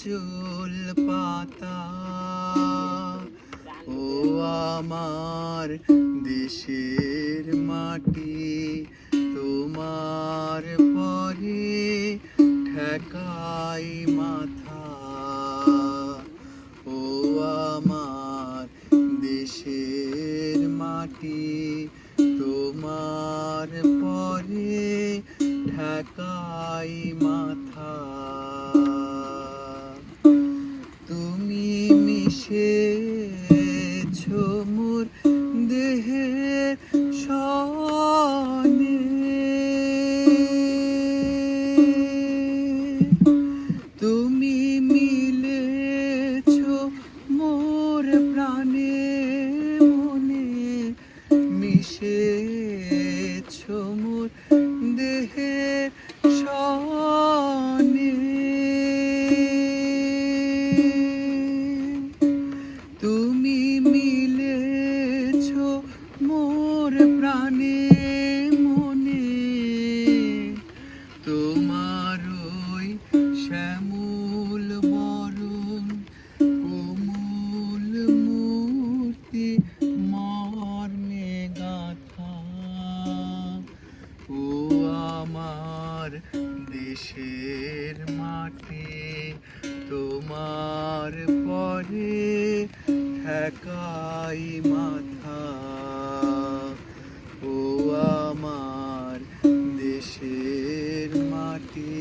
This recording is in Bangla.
আচল পাতা। ও আমার দেশের মাটি, তোমার পরে ঠেকাই মাথা। ও আমার দেশের মাটি, তোমার পরে ঢাকাই মাথা। মিশেছ মোর দেহের সনে। তুমি মিলেছ মোর প্রাণে মনে মিশেছ মোর দেহের প্রাণে, মনে তোমার ওই শ্যামল বরণ, কোমল মূর্তি মর্মে গাথা। ও আমার দেশের মাটি, তোমার পরে ঠেকাই মাথা। মাটি